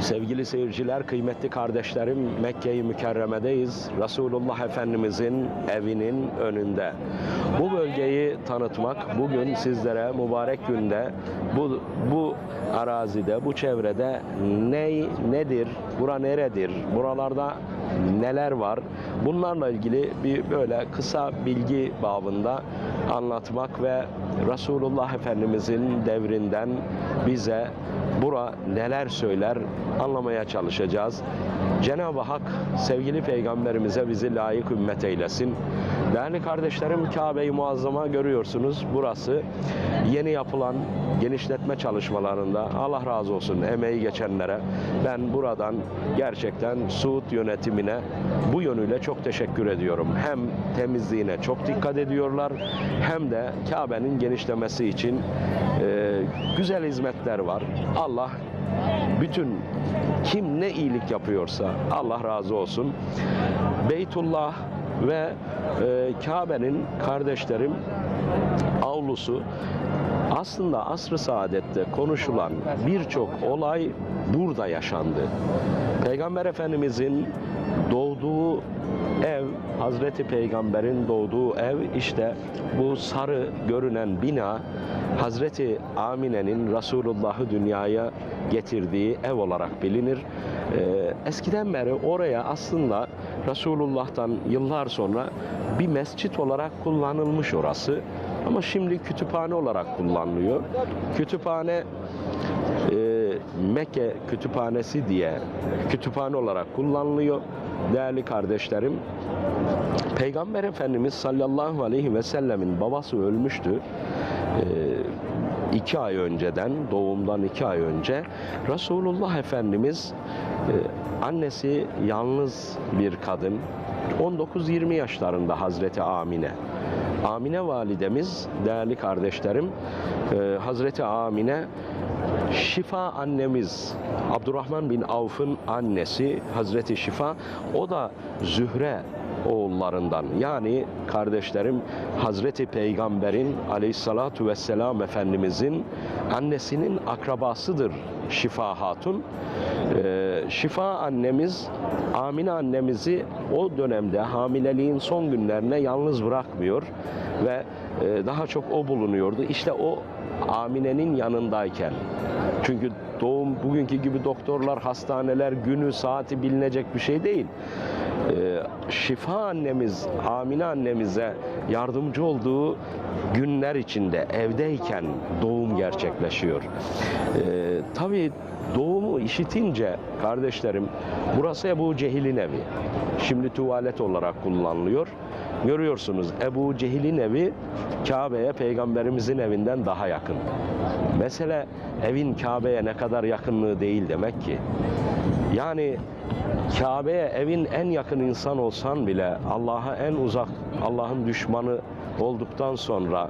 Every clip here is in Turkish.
Sevgili seyirciler, kıymetli kardeşlerim, Mekke-i Mükerreme'deyiz. Resulullah Efendimizin evinin önünde. Bölgeyi tanıtmak bugün sizlere mübarek günde bu bu arazide, bu çevrede ne nedir, bura neredir, buralarda neler var? Bunlarla ilgili bir böyle kısa bilgi babında anlatmak ve Resulullah Efendimizin devrinden bize bura neler söyler anlamaya çalışacağız. Cenab-ı Hak sevgili peygamberimize bizi layık ümmet eylesin. Değerli kardeşlerim Kabe-i Muazzama görüyorsunuz. Burası yeni yapılan genişletme çalışmalarında Allah razı olsun emeği geçenlere ben buradan gerçekten Suud yönetimine bu yönüyle çok teşekkür ediyorum. Hem temizliğine çok dikkat ediyorlar hem de Kabe'nin genişlemesi için e, güzel hizmetler var. Allah bütün kim ne iyilik yapıyorsa Allah razı olsun. Beytullah ve e, Kabe'nin kardeşlerim avlusu aslında asr-ı saadette konuşulan birçok olay burada yaşandı. Peygamber Efendimizin doğduğu ev, Hazreti Peygamber'in doğduğu ev işte bu sarı görünen bina Hazreti Amine'nin Resulullah'ı dünyaya getirdiği ev olarak bilinir. Ee, eskiden beri oraya aslında Resulullah'tan yıllar sonra bir mescit olarak kullanılmış orası. Ama şimdi kütüphane olarak kullanılıyor. Kütüphane e, Mekke Kütüphanesi diye kütüphane olarak kullanılıyor. Değerli kardeşlerim, Peygamber Efendimiz sallallahu aleyhi ve sellemin babası ölmüştü. Ee, iki ay önceden, doğumdan iki ay önce Resulullah Efendimiz e, annesi yalnız bir kadın, 19-20 yaşlarında Hazreti Amine. Amine validemiz, değerli kardeşlerim, e, Hazreti Amine Şifa annemiz, Abdurrahman bin Avf'ın annesi Hazreti Şifa, o da Zühre oğullarından yani kardeşlerim Hazreti Peygamber'in aleyhissalatu vesselam Efendimizin annesinin akrabasıdır Şifa Hatun. Ee, Şifa annemiz Amine annemizi o dönemde hamileliğin son günlerine yalnız bırakmıyor ve e, daha çok o bulunuyordu. İşte o Amine'nin yanındayken çünkü doğum bugünkü gibi doktorlar, hastaneler, günü, saati bilinecek bir şey değil. Ee, şifa annemiz, Amine annemize yardımcı olduğu günler içinde evdeyken doğum gerçekleşiyor. Ee, tabii doğumu işitince kardeşlerim burası Ebu Cehil'in evi. Şimdi tuvalet olarak kullanılıyor. Görüyorsunuz Ebu Cehil'in evi Kabe'ye peygamberimizin evinden daha yakın. Mesele evin Kabe'ye ne kadar yakınlığı değil demek ki. Yani Kabe'ye evin en yakın insan olsan bile Allah'a en uzak, Allah'ın düşmanı olduktan sonra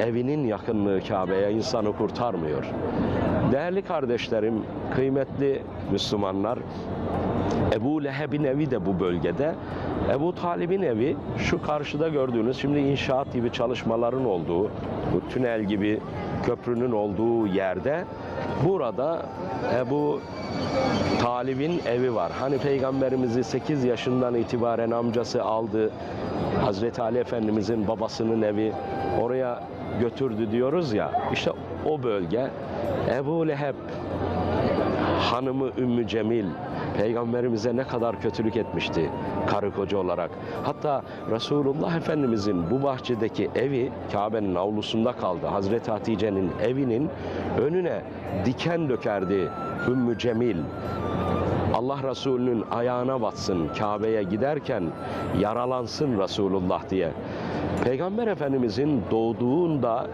evinin yakınlığı Kabe'ye insanı kurtarmıyor. Değerli kardeşlerim, kıymetli Müslümanlar, Ebu Leheb'in evi de bu bölgede. Ebu Talib'in evi şu karşıda gördüğünüz şimdi inşaat gibi çalışmaların olduğu, bu tünel gibi köprünün olduğu yerde burada Ebu Talib'in evi var. Hani peygamberimizi 8 yaşından itibaren amcası aldı. Hazreti Ali Efendimizin babasının evi oraya götürdü diyoruz ya. İşte o bölge Ebu Leheb hanımı Ümmü Cemil peygamberimize ne kadar kötülük etmişti karı koca olarak. Hatta Resulullah Efendimizin bu bahçedeki evi Kabe'nin avlusunda kaldı. Hazreti Hatice'nin evinin önüne diken dökerdi Ümmü Cemil. Allah Resulü'nün ayağına batsın Kabe'ye giderken yaralansın Resulullah diye. Peygamber Efendimizin doğduğunda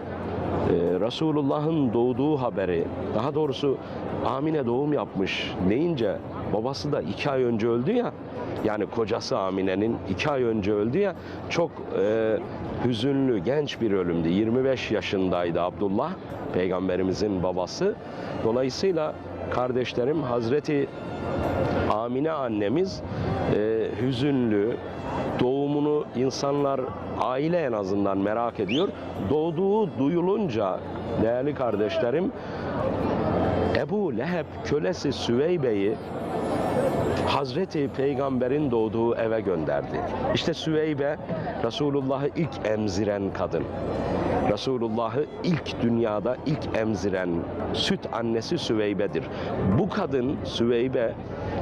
e, Resulullah'ın doğduğu haberi, daha doğrusu Amine doğum yapmış deyince babası da iki ay önce öldü ya, yani kocası Amine'nin iki ay önce öldü ya, çok e, hüzünlü, genç bir ölümdü. 25 yaşındaydı Abdullah, peygamberimizin babası. Dolayısıyla kardeşlerim Hazreti Amine annemiz e, hüzünlü, doğumunu insanlar aile en azından merak ediyor. Doğduğu duyulunca değerli kardeşlerim Ebu Leheb kölesi Süveybe'yi Hazreti Peygamber'in doğduğu eve gönderdi. İşte Süveybe Resulullah'ı ilk emziren kadın. Resulullah'ı ilk dünyada ilk emziren süt annesi Süveybe'dir. Bu kadın Süveybe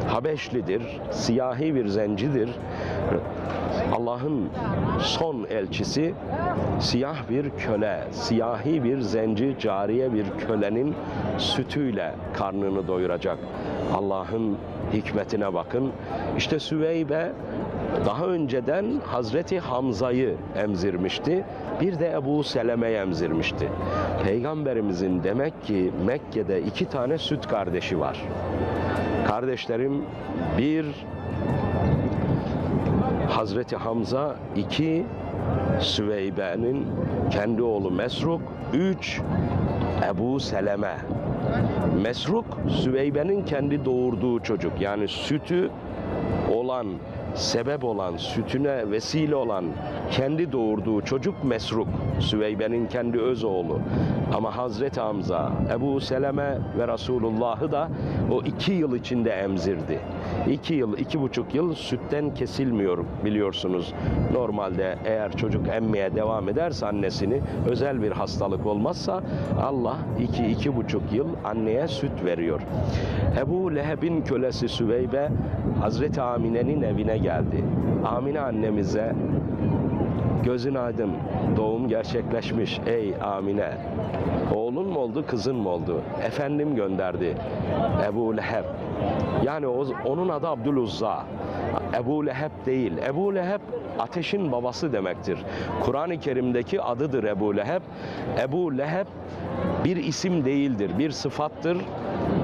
Habeşlidir, siyahi bir zencidir. Allah'ın son elçisi siyah bir köle, siyahi bir zenci, cariye bir kölenin sütüyle karnını doyuracak. Allah'ın hikmetine bakın. İşte Süveybe daha önceden Hazreti Hamza'yı emzirmişti. Bir de Ebu Seleme'yi emzirmişti. Peygamberimizin demek ki Mekke'de iki tane süt kardeşi var. Kardeşlerim bir Hazreti Hamza, iki Süveybe'nin kendi oğlu Mesruk, üç Ebu Seleme. Mesruk, Süveybe'nin kendi doğurduğu çocuk. Yani sütü olan, sebep olan, sütüne vesile olan kendi doğurduğu çocuk Mesruk. Süveybe'nin kendi öz oğlu. Ama Hazreti Hamza, Ebu Seleme ve Resulullah'ı da o iki yıl içinde emzirdi. İki yıl, iki buçuk yıl sütten kesilmiyor biliyorsunuz. Normalde eğer çocuk emmeye devam ederse annesini, özel bir hastalık olmazsa Allah iki, iki buçuk yıl anneye süt veriyor. Ebu Leheb'in kölesi Süveybe Hazreti Amine'nin evine geldi. Amine annemize gözün aydın doğum gerçekleşmiş ey Amine. Oğlun mu oldu kızın mı oldu? Efendim gönderdi Ebu Leheb. Yani o, onun adı Abdüluzza. Ebu Leheb değil. Ebu Leheb ateşin babası demektir. Kur'an-ı Kerim'deki adıdır Ebu Leheb. Ebu Leheb bir isim değildir, bir sıfattır.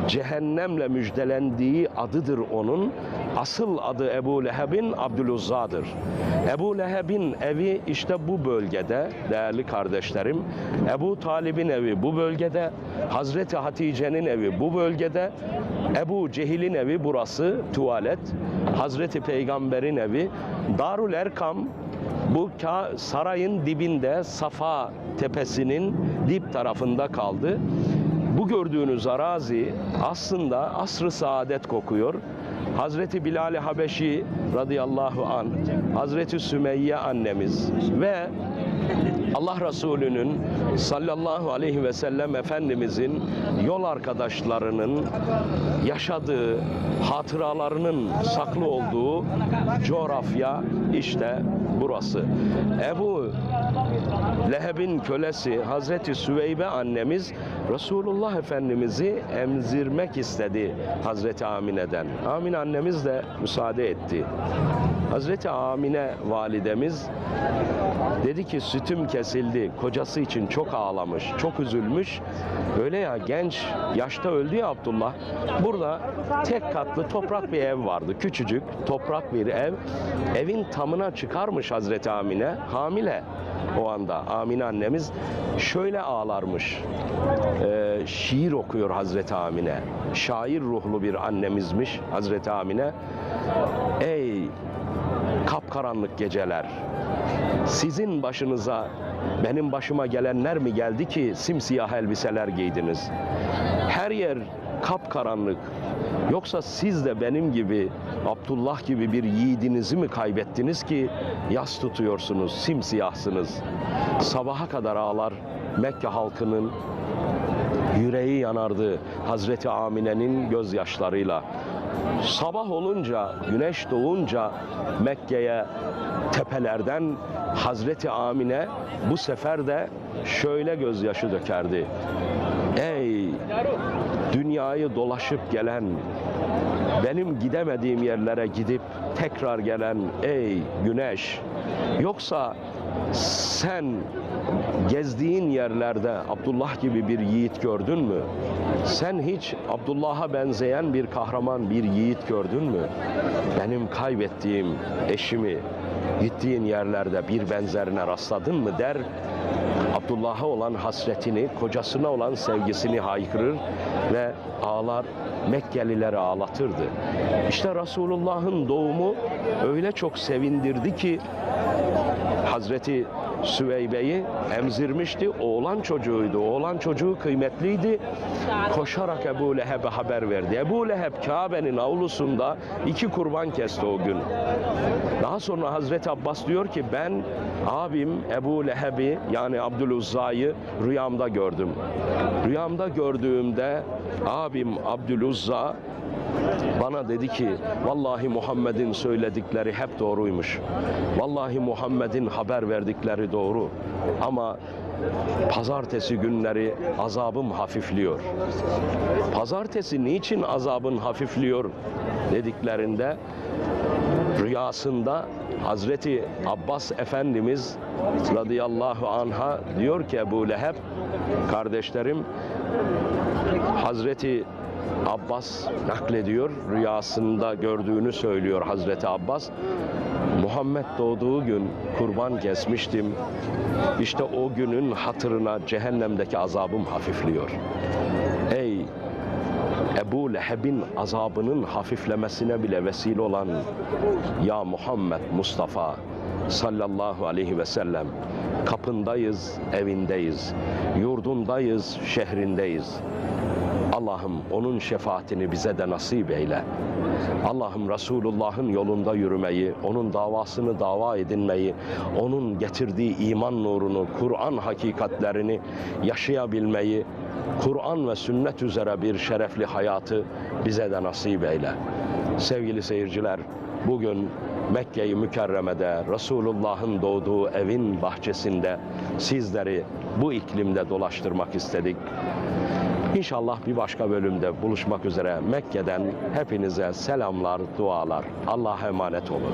Cehennemle müjdelendiği adıdır onun. Asıl adı Ebu Leheb'in Abdüluzza'dır. Ebu Leheb'in evi işte bu bölgede değerli kardeşlerim. Ebu Talib'in evi bu bölgede. Hazreti Hatice'nin evi bu bölgede. Ebu Cehil'in evi burası tuvalet. Hazreti Peygamber'in evi Darül Erkam bu sarayın dibinde Safa tepesinin dip tarafında kaldı. Bu gördüğünüz arazi aslında asr-ı saadet kokuyor. Hazreti Bilal-i Habeşi radıyallahu an, Hazreti Sümeyye annemiz ve Allah Resulü'nün sallallahu aleyhi ve sellem Efendimizin yol arkadaşlarının yaşadığı, hatıralarının saklı olduğu coğrafya işte burası. Ebu Leheb'in kölesi Hazreti Süveybe annemiz Resulullah Efendimiz'i emzirmek istedi Hazreti Amine'den. Amine annemiz de müsaade etti. Hazreti Amine validemiz dedi ki sütüm kesildi. Kocası için çok ağlamış, çok üzülmüş. Öyle ya genç yaşta öldü ya Abdullah. Burada tek katlı toprak bir ev vardı. Küçücük toprak bir ev. Evin tamına çıkarmış Hazreti Amine. Hamile o anda Amine annemiz şöyle ağlarmış. Ee, şiir okuyor Hazreti Amine. Şair ruhlu bir annemizmiş Hazreti Amine. Ey kapkaranlık geceler. Sizin başınıza benim başıma gelenler mi geldi ki simsiyah elbiseler giydiniz? Her yer kapkaranlık. Yoksa siz de benim gibi Abdullah gibi bir yiğidinizi mi kaybettiniz ki yas tutuyorsunuz, simsiyahsınız. Sabaha kadar ağlar Mekke halkının yüreği yanardı Hazreti Amine'nin gözyaşlarıyla. Sabah olunca, güneş doğunca Mekke'ye tepelerden Hazreti Amine bu sefer de şöyle gözyaşı dökerdi. Ey dünyayı dolaşıp gelen, benim gidemediğim yerlere gidip tekrar gelen ey güneş. Yoksa sen gezdiğin yerlerde Abdullah gibi bir yiğit gördün mü? Sen hiç Abdullah'a benzeyen bir kahraman, bir yiğit gördün mü? Benim kaybettiğim eşimi gittiğin yerlerde bir benzerine rastladın mı der. Abdullah'a olan hasretini, kocasına olan sevgisini haykırır ve ağlar, Mekkelileri ağlatırdı. İşte Resulullah'ın doğumu öyle çok sevindirdi ki Hazreti Süveybe'yi emzirmişti. Oğlan çocuğuydu. Oğlan çocuğu kıymetliydi. Koşarak Ebu Leheb'e haber verdi. Ebu Leheb Kabe'nin avlusunda iki kurban kesti o gün. Daha sonra Hazreti Abbas diyor ki ben abim Ebu Leheb'i yani Abdüluzza'yı rüyamda gördüm. Rüyamda gördüğümde abim Abdüluzza bana dedi ki vallahi Muhammed'in söyledikleri hep doğruymuş. Vallahi Muhammed'in haber verdikleri doğru. Ama pazartesi günleri azabım hafifliyor. Pazartesi niçin azabın hafifliyor dediklerinde rüyasında Hazreti Abbas Efendimiz radıyallahu anha diyor ki Ebu Leheb kardeşlerim Hazreti Abbas naklediyor rüyasında gördüğünü söylüyor Hazreti Abbas. Muhammed doğduğu gün kurban kesmiştim. İşte o günün hatırına cehennemdeki azabım hafifliyor. Ey Ebu Leheb'in azabının hafiflemesine bile vesile olan ya Muhammed Mustafa sallallahu aleyhi ve sellem kapındayız, evindeyiz, yurdundayız, şehrindeyiz. Allah'ım onun şefaatini bize de nasip eyle. Allah'ım Resulullah'ın yolunda yürümeyi, onun davasını dava edinmeyi, onun getirdiği iman nurunu, Kur'an hakikatlerini yaşayabilmeyi, Kur'an ve sünnet üzere bir şerefli hayatı bize de nasip eyle. Sevgili seyirciler, bugün Mekke-i Mükerreme'de Resulullah'ın doğduğu evin bahçesinde sizleri bu iklimde dolaştırmak istedik. İnşallah bir başka bölümde buluşmak üzere Mekke'den hepinize selamlar, dualar. Allah'a emanet olun.